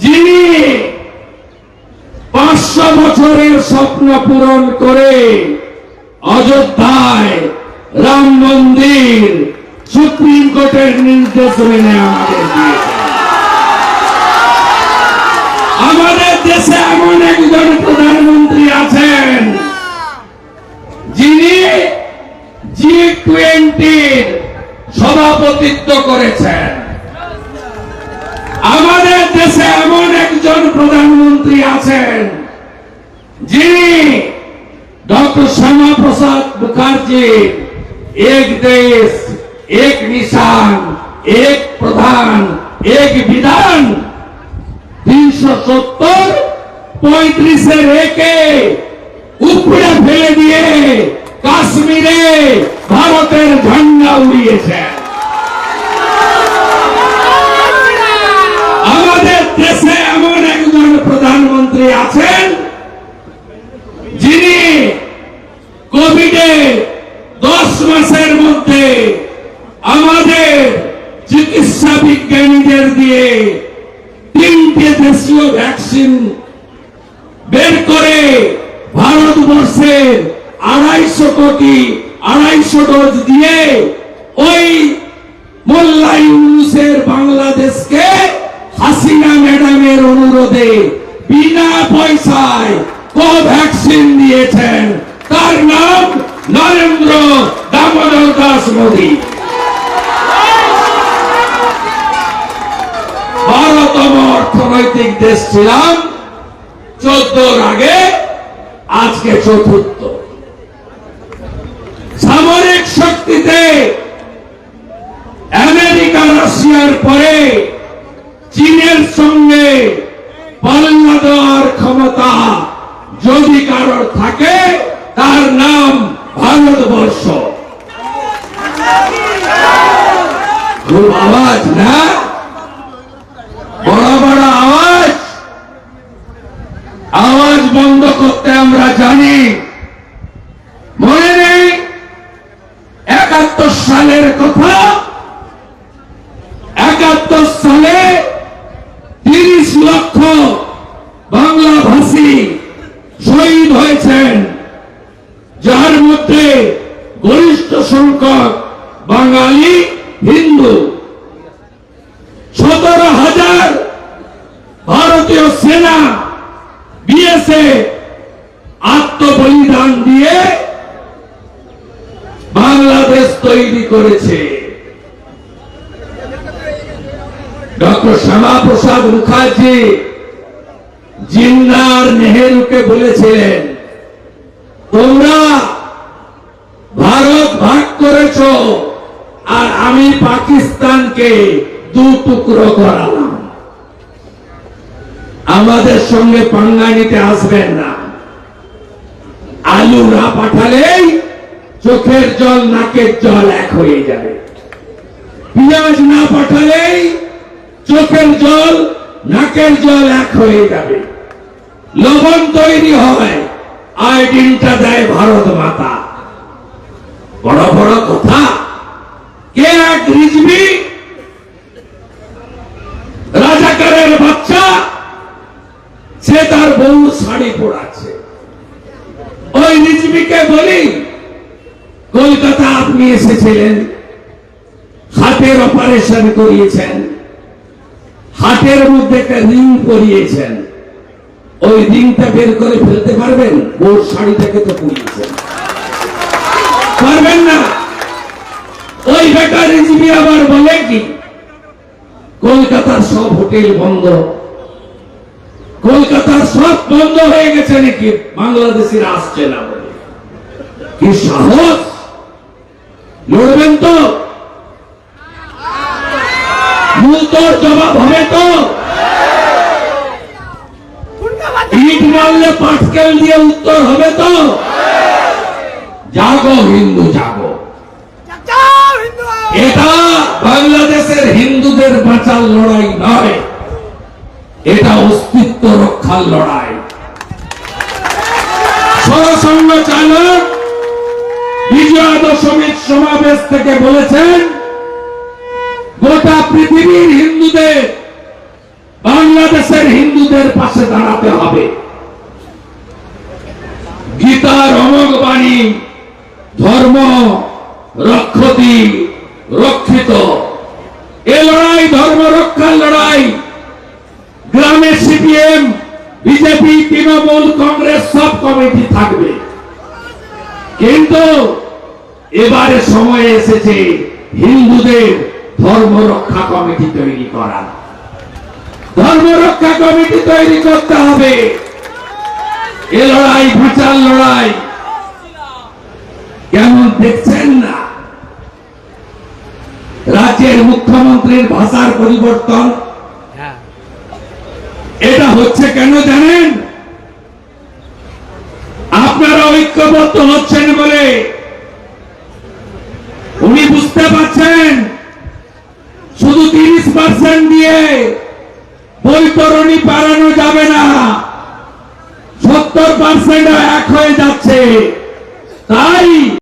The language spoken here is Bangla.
যিনি পাঁচশো বছরের স্বপ্ন পূরণ করে অযোধ্যায় রাম মন্দির সুপ্রিম কোর্টের নির্দেশ মেনে আমাদের দেশে এমন একজন প্রধানমন্ত্রী আছেন যিনি জি টোয়েন্টির সভাপতিত্ব করেছেন। দেশে এমন একজন প্রধানমন্ত্রী আছেন যিনি ডক্টর শ্যামা প্রসাদ মুখার্জি, এক দেশ, এক নিশান, এক প্রধান, এক বিধান। তিনশো সত্তর পঁয়ত্রিশে একে উপরে ফেলে দিয়ে কাশ্মীরে ভারতের ঝান্ডা উড়িয়েছেন আমাদের দেশে এমন একজন প্রধানমন্ত্রী আছেন যিনি কোভিডে দশ মাসের মধ্যে আমাদের চিকিৎসা বিজ্ঞানীদের দিয়ে তিনটে দেশীয় ভ্যাকসিন বের করে ভারতবর্ষের আড়াইশো কোটি, আড়াইশো ডোজ দিয়ে ওই মোল্লা ইউনুসের বাংলাদেশকে হাসিনা ম্যাডামের অনুরোধে বিনা পয়সায় কোভ্যাক্সিন দিয়েছেন। তার নাম নরেন্দ্র দামোদর দাস মোদী। বারোতম অর্থনৈতিক দেশ ছিলাম চোদ্দোর আগে, আজকে চতুর্থ। সামরিক শক্তিতে আমেরিকা, রাশিয়ার পরে চীনের সঙ্গে পাল্লা দেওয়ার ক্ষমতা যদি কারোর থাকে, তার নাম ভারতবর্ষ। খুব আওয়াজ, না বড় বড় আওয়াজ আওয়াজ বন্ধ করতে আমরা জানি মনে নেই একাত্তর সালের কথা, একাত্তর সালে তিরিশ লক্ষ বাংলা ভাষী শহীদ হয়েছেন, যার মধ্যে গরিষ্ঠ সংখ্যক বাঙালি হিন্দু। সতেরো হাজার ভারতীয় সেনা বিএসএ আত্মবলিদান দিয়ে বাংলাদেশ তৈরি করেছে। ডক্টর শ্যামা প্রসাদ মুখার্জি জিন্নার নেহেরুকে বলেছিলেন, তোমরা ভারত ভাগ করেছ আর আমি পাকিস্তানকে দু টুকরো করালাম। আমাদের সঙ্গে পাঙ্গা নিতে আসবেন না। আলু না পাঠালেই চোখের জল, নাকের জল এক হয়ে যাবে। পেঁয়াজ না পাঠালেই চোখের জল, নাকের জল এক হয়ে যাবে। লবণ তৈরি হয়, আয়োডিনটা দেয় ভারত মাতা। বড় বড় কথা। কে এক রিজবি? রাজাকারের বাচ্চা, সে তার বউ শাড়ি পড়াচ্ছে। ওই রিজবিকে বলি কলকাতা আপনি এসেছিলেন হাতের অপারেশন করিয়েছেন হাতের মধ্যে একটা রিং পরিয়েছেন। ওই রিংটা বের করে ফেলতে পারবেন? ওর শাড়িটাকে তো পরিয়েছেন। পারবেন না? ওই বেকার রিজবি আবার বলে কি? কলকাতার সব হোটেল বন্ধ। কলকাতার সব বন্ধ হয়ে গেছে নাকি? বাংলাদেশের আসছে না বলে। কি সাহস? লড়বেন তো? মূলতর জবাব হবে তো? ইট মারলে পাটকেল দিয়ে উত্তর হবে তো? জাগো, হিন্দু, জাগো। এটা বাংলাদেশের হিন্দুদের বাঁচার লড়াই নয়। এটা অস্তিত্ব রক্ষার লড়াই। সরসংঘ চালক বিজয়া দশমীর সমাবেশ থেকে বলেছেন, গোটা পৃথিবীর হিন্দুদের, বাংলাদেশের হিন্দুদের পাশে দাঁড়াতে হবে। গীতা অমক বাণী, ধর্ম, রক্ষতি, রক্ষিত। কিন্তু এবারে সময় এসেছে হিন্দুদের ধর্ম রক্ষা কমিটি তৈরি করা। ধর্ম রক্ষা কমিটি তৈরি করতে হবে। এ লড়াই বিচার লড়াই। কেমন দেখছেন না? রাজ্যের মুখ্যমন্ত্রীর ভাষার পরিবর্তন। এটা হচ্ছে কেন জানেন? ঐক্যবদ্ধ হচ্ছেন বলে উনি বুঝতে পারছেন। শুধু তিরিশ পার্সেন্ট দিয়ে বৈতরণী পারানো যাবে না। সত্তর পার্সেন্ট এক হয়ে যাচ্ছে।